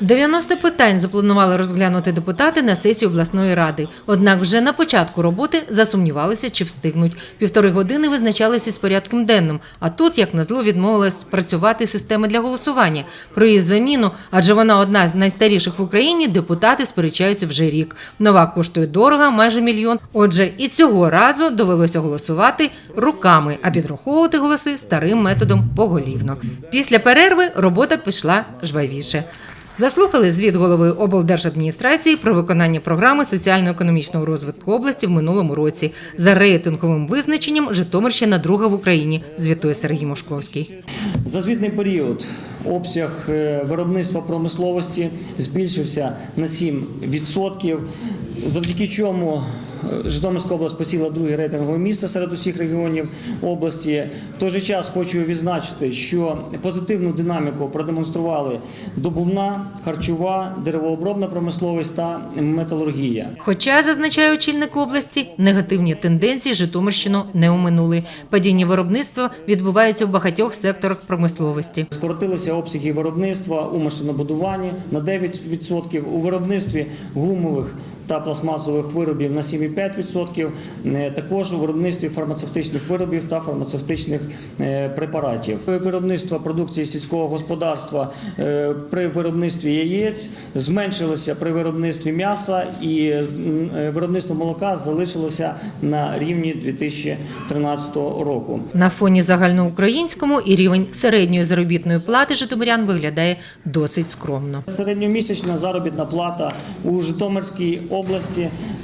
90 питань запланували розглянути депутати на сесії обласної ради. Однак вже на початку роботи засумнівалися, чи встигнуть. Півтори години визначалися з порядком денним. А тут, як назло, відмовилась працювати система для голосування. Про її заміну, адже вона одна з найстаріших в Україні, депутати сперечаються вже рік. Нова коштує дорого, майже мільйон. Отже, і цього разу довелося голосувати руками, а підраховувати голоси старим методом поголівно. Після перерви робота пішла жвавіше. Заслухали звіт голови облдержадміністрації про виконання програми соціально-економічного розвитку області в минулому році. За рейтинговим визначенням Житомирщина друга в Україні, звітує Сергій Мошковський. За звітний період обсяг е, виробництва промисловості збільшився на 7%, завдяки чому Житомирська область посіла друге рейтингове місце серед усіх регіонів області. В той же час хочу відзначити, що позитивну динаміку продемонстрували добувна, харчова, деревообробна промисловість та металургія. Хоча, зазначає очільник області, негативні тенденції Житомирщину не оминули. Падіння виробництва відбувається в багатьох секторах промисловості. Скоротилися обсяги виробництва у машинобудуванні на 9%, у виробництві гумових та пластмасових виробів на 7,5%, е, також у виробництві фармацевтичних виробів та фармацевтичних е, препаратів. Виробництво продукції сільського господарства е, при виробництві яєць зменшилося при виробництві м'яса і виробництво молока залишилося на рівні 2013 року. На фоні загальноукраїнському і рівень середньої заробітної плати житомирян виглядає досить скромно. Середньомісячна заробітна плата у Житомирській області в-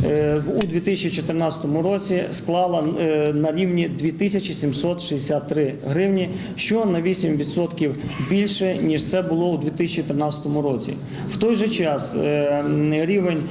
у 2014 році склала е, на рівні 2763 гривні, що на 8% більше ніж це було у 2013 році. В той же час е, рівень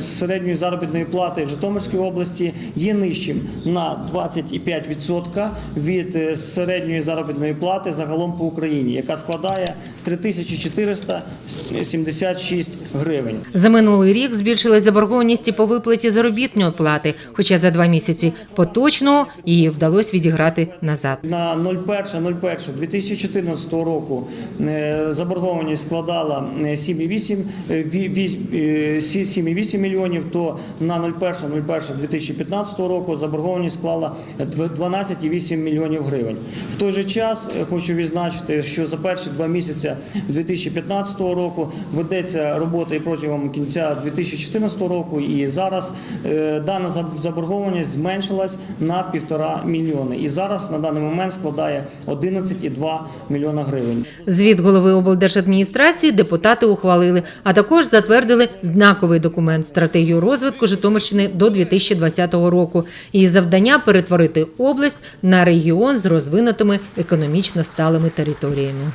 середньої заробітної плати в Житомирській області є нижчим на 25% від е, середньої заробітної плати загалом по Україні, яка складає 3476 гривень. За минулий рік збільшилась заборгованість і по виплаті заробітної плати, хоча за два місяці поточного її вдалося відіграти назад. На 01.01.2014 року е, заборгованість складала е, 7,8 е, е, сі- 7,8 мільйонів, то на 01.01.2015 року заборгованість склала дв- 12,8 мільйонів гривень. В той же час хочу відзначити, що за перші два місяці 2015 року ведеться робота і протягом кінця 2014 року, і зараз е, дана заборгованість зменшилась на півтора мільйони. І зараз на даний момент складає 11,2 мільйона гривень. Звіт голови облдержадміністрації депутати ухвалили, а також затвердили знаковий документ стратегію розвитку Житомирщини до 2020 року. Її завдання перетворити область на регіон з розвинутими економічно сталими територіями.